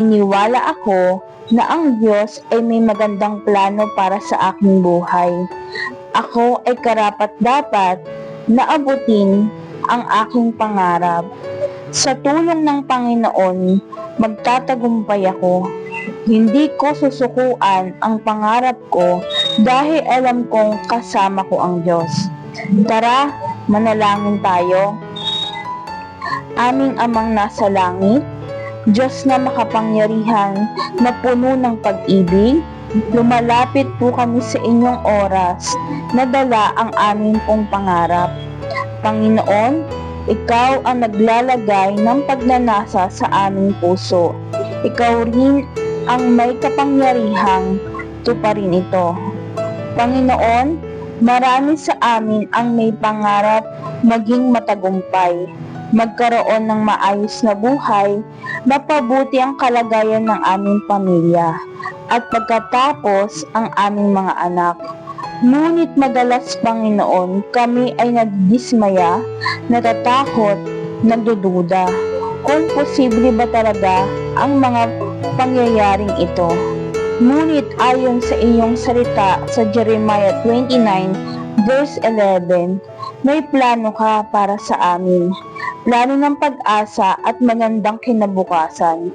Iniwala ako na ang Diyos ay may magandang plano para sa aking buhay. Ako ay karapat dapat na abutin ang aking pangarap. Sa tulong ng Panginoon, magtatagumpay ako. Hindi ko susukuan ang pangarap ko dahil alam kong kasama ko ang Diyos. Tara, manalangin tayo. Aming amang nasa langit, Diyos na makapangyarihan na puno ng pag-ibig, lumalapit po kami sa inyong oras na dala ang aming pong pangarap. Panginoon, Ikaw ang naglalagay ng pagnanasa sa aming puso. Ikaw rin ang may kapangyarihang tuparin ito. Panginoon, marami sa amin ang may pangarap maging matagumpay, magkaroon ng maayos na buhay, mapabuti ang kalagayan ng aming pamilya, at pagkatapos ang aming mga anak. Ngunit madalas, Panginoon, kami ay nagdismaya, natatakot, nagdududa. Kung posible ba talaga ang mga pangyayaring ito. Ngunit ayon sa iyong salita sa Jeremiah 29 verse 11, may plano ka para sa amin. Plano ng pag-asa at magandang kinabukasan.